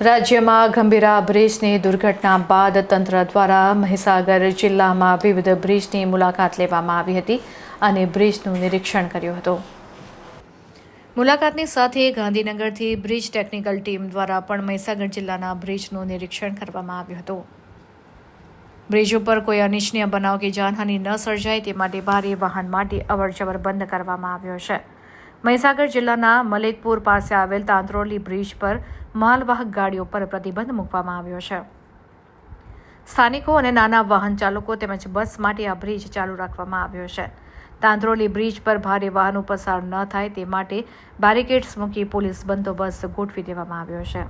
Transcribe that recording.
રાજ્યમાં ગંભીરા બ્રિજની દુર્ઘટના બાદ તંત્ર દ્વારા મહીસાગર જિલ્લામાં વિવિધ બ્રિજની મુલાકાત લેવામાં આવી હતી અને બ્રિજનું નિરીક્ષણ કર્યું હતું. મુલાકાતની સાથે ગાંધીનગરથી બ્રિજ ટેકનિકલ ટીમ દ્વારા પણ મહીસાગર જિલ્લાના બ્રિજનું નિરીક્ષણ કરવામાં આવ્યું હતું. બ્રિજ ઉપર કોઈ અનિચ્છનીય બનાવ કે જાનહાનિ ન સર્જાય તે માટે ભારે વાહન માટે અવરજવર બંધ કરવામાં આવ્યો છે. મહીસાગર જિલ્લાના મલેકપુર પાસે આવેલ તાંત્રોલી બ્રિજ પર માલવાહક ગાડીઓ પર પ્રતિબંધ મૂકવામાં આવ્યો છે. સ્થાનિકો અને નાના વાહન ચાલકો તેમજ બસ માટે આ બ્રિજ ચાલુ રાખવામાં આવ્યો છે. તાંત્રોલી બ્રિજ પર ભારે વાહનો પસાર ન થાય તે માટે બેરિકેડ્સ મૂકી પોલીસ બંદોબસ્ત ગોઠવી દેવામાં આવ્યો છે.